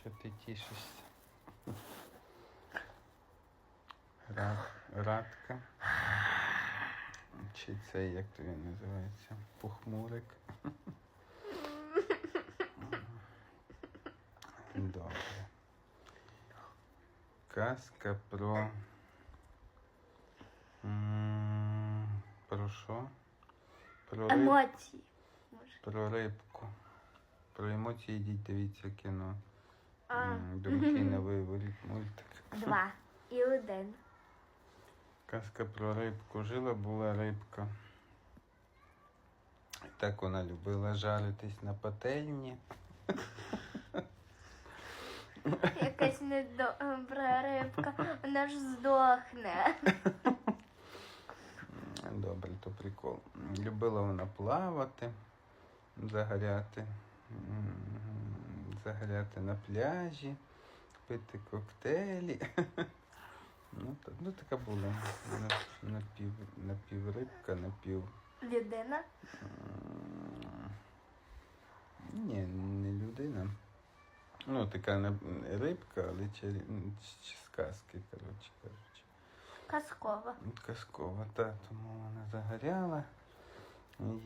Що ти тішишся? Рад, радка. Чи це як то він називається? Похмурик. Добре. Казка про. Про що? Про, риб... Емоції. Про рибку. Про емоції йдіть дивіться кіно. А. На виворіт мультик. Два. І один. Казка про рибку. Жила була рибка. І так вона любила жаритись на пательні. Якась недобра рибка. Вона ж здохне. Добре, то прикол. Любила вона плавати, загоряти, м, загоряти на пляжі, пити коктейлі. Ну, та- ну така була напів, напіврибка, напів. Людина. Ні, не людина. Ну, така рибка, але чи, чи з казки, коротше кажучи. Казкова. Казкова, та, тому вона загоряла,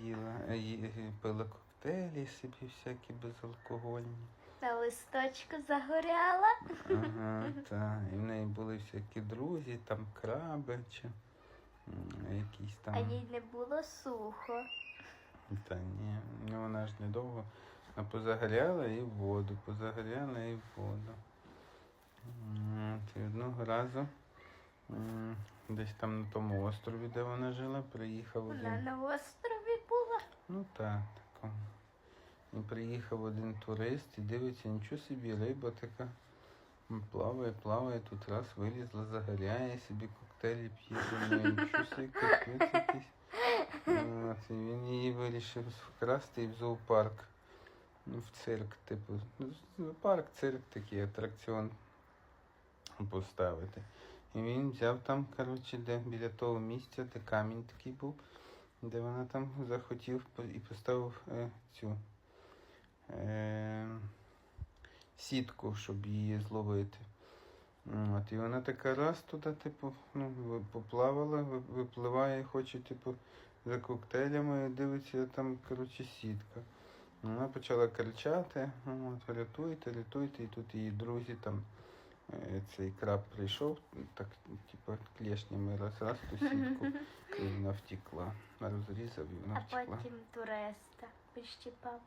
їла, ї- пила коктейлі собі всякі безалкогольні. На листочку загоряла. Ага, та. І в неї були всякі друзі, там краби чи якісь там. А їй не було сухо. Та ні, ну вона ж недовго. Вона позагоряла і в воду, позагоряла і в воду. От, І одного разу м, десь там на тому острові, де вона жила, приїхав Вона один. на острові була. Ну так, такому. І приїхав один турист і дивиться, нічого собі, риба така. Плаває, плаває, тут раз вилізла, загоряє, собі коктейлі п'є, нічого собі капець якийсь. От, і він її вирішив вкрасти і в зоопарк. Ну, в цирк, типу. Ну, зоопарк, цирк такий атракціон поставити. І він взяв там, коротше, де біля того місця, де камінь такий був, де вона там захотів і поставив е, цю е, сітку, щоб її зловити. От, і вона така раз туди, типу, ну, поплавала, випливає хоче, типу, за коктейлями, дивиться, там, коротше, сітка. Вона почала кричати, ну, от, рятуйте, рятуйте, і тут її друзі там. е, Цей краб прийшов, так, типу, клешнями раз, раз ту сітку, і вона втекла. Розрізав і вона А потім туриста прищіпав.